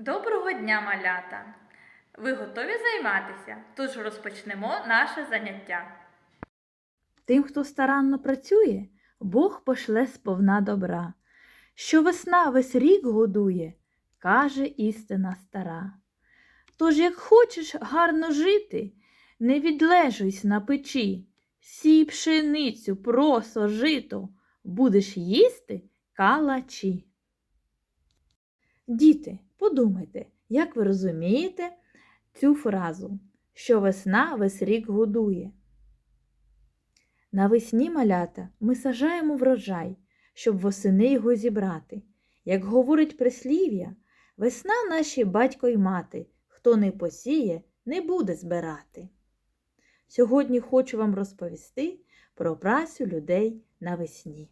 Доброго дня, малята! Ви готові займатися? Тож розпочнемо наше заняття. Тим, хто старанно працює, Бог пошле сповна добра. Що весна весь рік годує, каже істина стара. Тож, як хочеш гарно жити, не відлежуйся на печі, сій пшеницю, просо, жито, будеш їсти калачі. Діти, подумайте, як ви розумієте цю фразу, що весна весь рік годує. Навесні малята ми сажаємо врожай, щоб восени його зібрати. Як говорить прислів'я, весна наші батько й мати, хто не посіє, не буде збирати. Сьогодні хочу вам розповісти про працю людей навесні.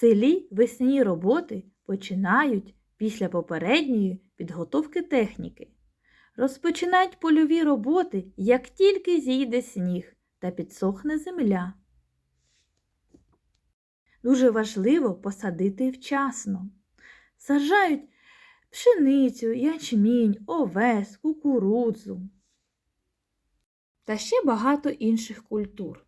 Селі весняні роботи починають після попередньої підготовки техніки. Розпочинають польові роботи, як тільки зійде сніг та підсохне земля. Дуже важливо посадити вчасно. Саджають пшеницю, ячмінь, овес, кукурудзу та ще багато інших культур.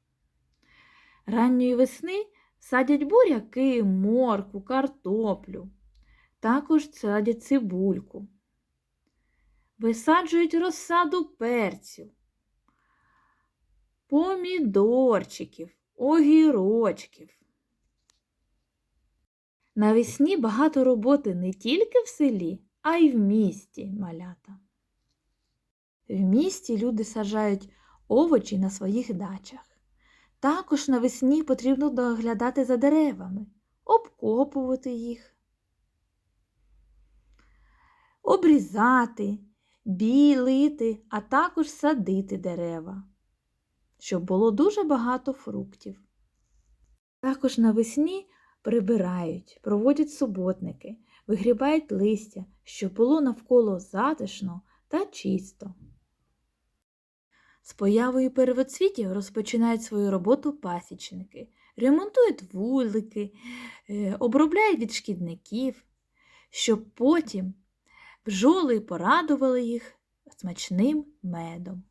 Ранньої весни садять буряки, моркву, картоплю. Також садять цибульку. Висаджують розсаду перцю, помідорчиків, огірочків. Навесні багато роботи не тільки в селі, а й в місті малята. В місті люди саджають овочі на своїх дачах. Також навесні потрібно доглядати за деревами, обкопувати їх, обрізати, білити, а також садити дерева, щоб було дуже багато фруктів. Також навесні прибирають, проводять суботники, вигрібають листя, щоб було навколо затишно та чисто. З появою первоцвітів розпочинають свою роботу пасічники, ремонтують вулики, е, обробляють від шкідників, щоб потім бджоли порадували їх смачним медом.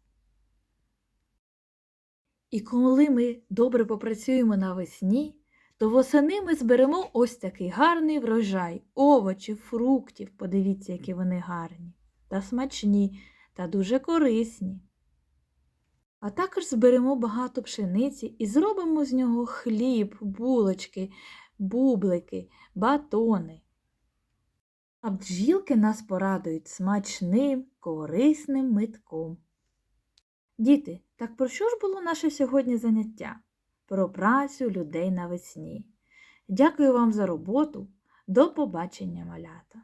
І коли ми добре попрацюємо навесні, то восени ми зберемо ось такий гарний врожай овочів, фруктів. Подивіться, які вони гарні, та смачні, та дуже корисні. А також зберемо багато пшениці і зробимо з нього хліб, булочки, бублики, батони. А бджілки нас порадують смачним, корисним митком. Діти, так про що ж було наше сьогодні заняття? Про працю людей навесні. Дякую вам за роботу. До побачення, малята!